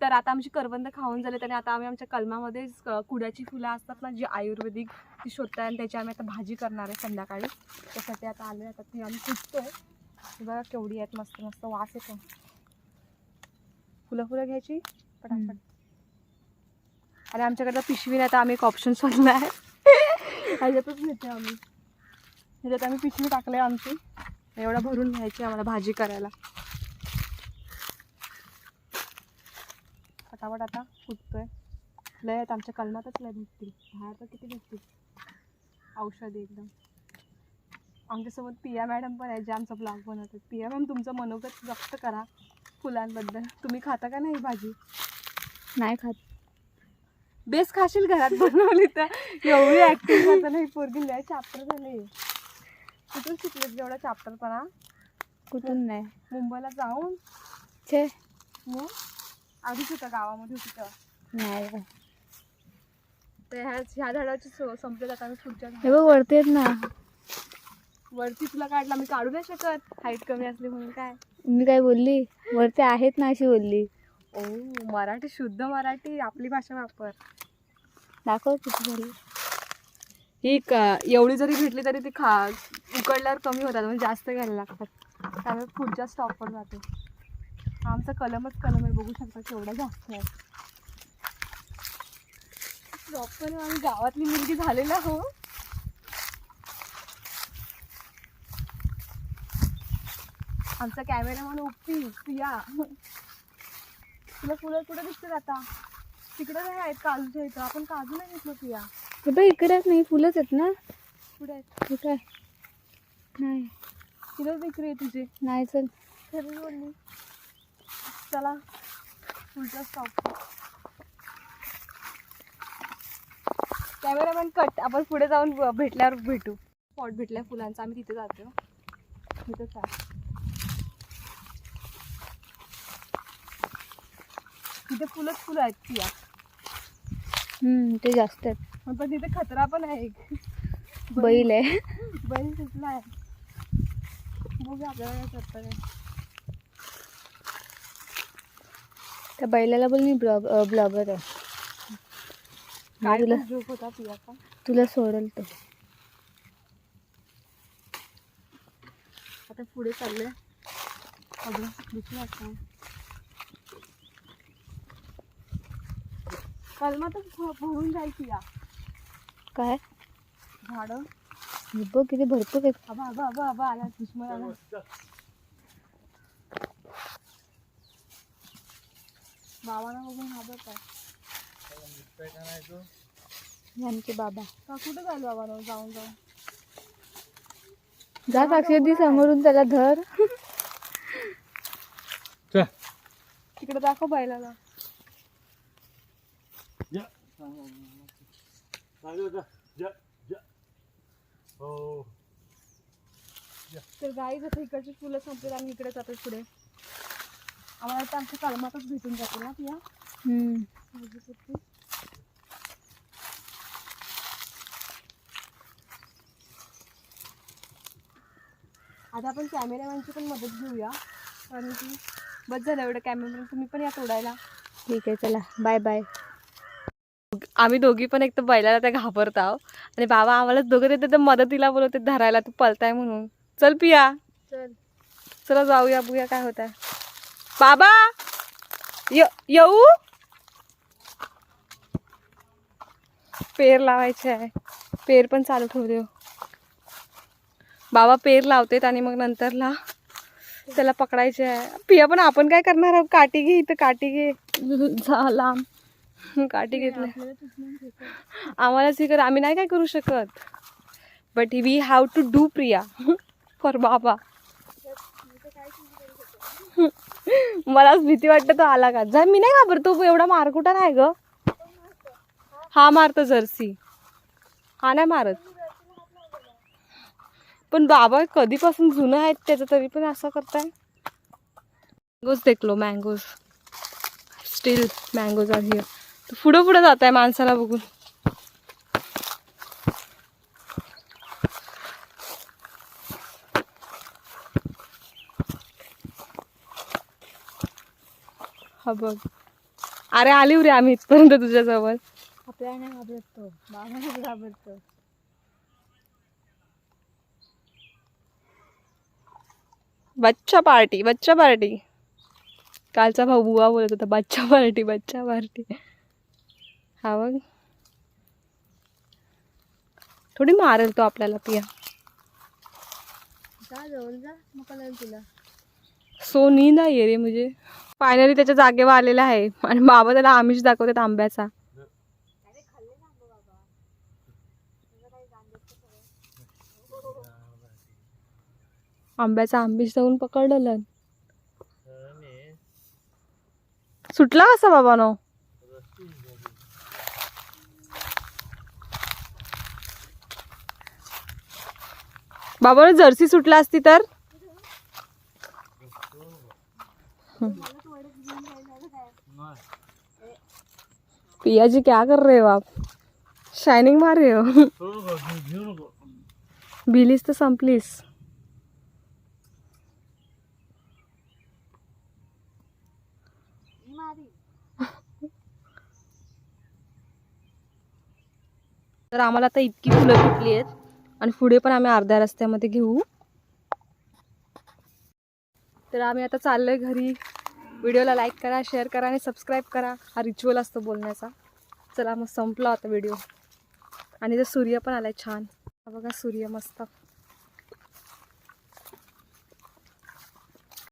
तर आता आमची करवंद खाऊन झाले आणि आता आम्ही आमच्या कलमामध्ये कुड्याची फुलं असतात ना जी आयुर्वेदिक ती शोधताय आणि त्याची आम्ही आता भाजी करणार आहे संध्याकाळी. त्यासाठी आता आले आता ती आम्ही कुटतोय ही बघा केवढी आहेत मस्त मस्त वास येतो. फुलं फुलं घ्यायची? पटापट. आणि आमच्याकडे पिशवी नाही तर आम्ही एक ऑप्शन शोधला आहे. ह्याच्यातच नेते आम्ही. ह्याच्यात आम्ही पिशवी टाकले आमची. एवढा भरून घ्यायची आम्हाला भाजी करायला. पटापट आता फुटतोय लय आहेत आमच्या कलमातच लय भेटतील. बाहेर तर किती भेटतील? औषधी एकदम. आमच्यासोबत पिया मॅडम पण आहे जे आमचा ब्लॉग बनवतात. पिया मॅम तुमचं मनोगत व्यक्त करा फुलांबद्दल. तुम्ही खाता का नाही भाजी? नाही खात. बेस खाशील घरात बनवली तर. एवढी ऍक्टिंग करता नाही पोरगी लय चाप्टर झाले कुठून शिकलेस एवढा चाप्टरपणा कुठून नाही. मुंबईला जाऊन? छे. मग? आधीच होता गावामध्ये होती तेव्हा. नाही. तर ह्या ह्या झाडाची सो- संपले जातात आम्ही पुढच्या हे बघ वरती आहेत ना. वरती तुला काढला मी काढू नाही शकत. हाईट कमी असली म्हणून काय? मी काय बोलली? वरती आहेत ना अशी बोलली. ओ मराठी शुद्ध मराठी आपली भाषा वापर. दाखव किती झाली. ही क- एवढी जरी भेटली तरी ती खा उकडल्यावर कमी होतात म्हणजे जास्त घ्यायला लागतात. त्यामुळे पुढच्या स्टॉपवर जाते. हा आमचा कलमच कलम आहे बघू शकता केवढा जास्त आहे प्रॉपर आम्ही गावातली मुलगी झालेला हो. आमचा कॅमेरामॅन उपी प्रिया. तुला फुलं कुठं दिसतील आता? तिकडे नाही आहेत काजूच्या इथं? आपण काजू नाही घेतलं प्रिया? हे बघ इकडेच नाही फुलंच आहेत ना. कुठे आहेत? कुठं आहे? नाही. तिला विक्री आहे तुझी? नाही चल. खरी बोलली चला. पुढचा स्टॉप कॅमेरामॅन कट आपण पुढे जाऊन भेटल्यावर भेटू. स्पॉट भेटलाय फुलांचा. आम्ही तिथे जातो तिथेच तिथे फुलंच फुलं आहेत पिया ते जास्त आहेत. पण तिथे खतरा पण आहे एक. बैल आहे. बैल सुटला आहे? बघू आपल्याला काय करता त्या बैलाला बोल मी ब्लॉग ब्लॉगर आहे काय तुला पण होता पियाचा तुला सोडल तो। आता पुढे कलमातच भरून जायची या काय झाडं। हे बघ किती भरपूर आहेत आबा आबा आबा आबा आला दुश्मन आला बाबांना बघून घाबरत आहे हे आमचे बाबा. का कुठे चालू बाबा जाऊन जाऊन? जा साक्षी समोरून त्याला धर. तिकडे दाखव बैलाला तर गाई जसं इकडची फुलं संपतील आणि इकडे जातात पुढे. आम्हाला वाटतं आमच्या कलमातच भेटून जातील ना. भाजीपुरती. आता आपण कॅमेरामॅनची पण मदत घेऊया. कारण की बस झालं एवढं कॅमेरामॅन तुम्ही पण या तोडायला. ठीक आहे चला. बाय बाय आम्ही दोघी पण एक तर बैलाला त्या घाबरत आहो. आणि बाबा आम्हाला दोघं ते तर मदतीला बोलवते धरायला. तू पलताय म्हणून. चल पिया. चल. चला जाऊया बघूया काय होत आहे बाबा य येऊ? पेर लावायचे आहे. पेर पण चालू ठेवू देऊ. बाबा पेर लावतेत आणि मग नंतरला त्याला पकडायचे आहे. पिया पण आपण काय करणार आहोत? काठी घे इथं काठी घे. जा लांब. काठी घेतली आम्हालाच हे कर आम्ही नाही काय करू शकत. But we have to do Priya. For Baba. मलाच भीती वाटतं तो आला का? जा मी नाही घाबरतो एवढा मारकुटा नाही ग. हा मारतो जर्सी. हा नाही मारत. पण बाबा कधीपासून जुनं आहेत त्याचं तरी पण असं करताय. मँगोज देखलो mangoes still mangoes are here पुढं पुढं जात आहे माणसाला बघून. हा बघ. अरे आली रे आम्ही इथपर्यंत तुझ्याजवळ. आपल्याला नाही घाबरत. घाबरतो. बच्चा पार्टी बच्चा पार्टी. कालचा भाऊ बुवा बोलत होता बच्चा पार्टी बच्चा पार्टी. हा बघ. थोडी मारेल तो आपल्याला पिया. जा जवळ जा मग तुला. सो नींद आहे रे मुझे फायनली त्याच्या जागेवर आलेला आहे. आणि बाबा त्याला आमिष दाखवतात आंब्याचा. आंब्याचा आंबिष जाऊन पकडलं सुटला कसा बाबानो बाबा जर्सी सुटला असती तर? पिया जी क्या कर रहे हो आप? शायनिंग मार रहे हो? बिलीस तर संपलीस तर आम्हाला आता इतकी फुलं भेटली आहेत. आणि पुढे पण आम्ही अर्ध्या रस्त्यामध्ये घेऊ. तर आम्ही आता चाललोय घरी. व्हिडिओला लाईक करा शेअर करा आणि सबस्क्राईब करा. हा रिच्युअल असतो बोलण्याचा. चला मग संपला आता व्हिडिओ. आणि तो सूर्य पण आलाय छान. बघा सूर्य मस्त.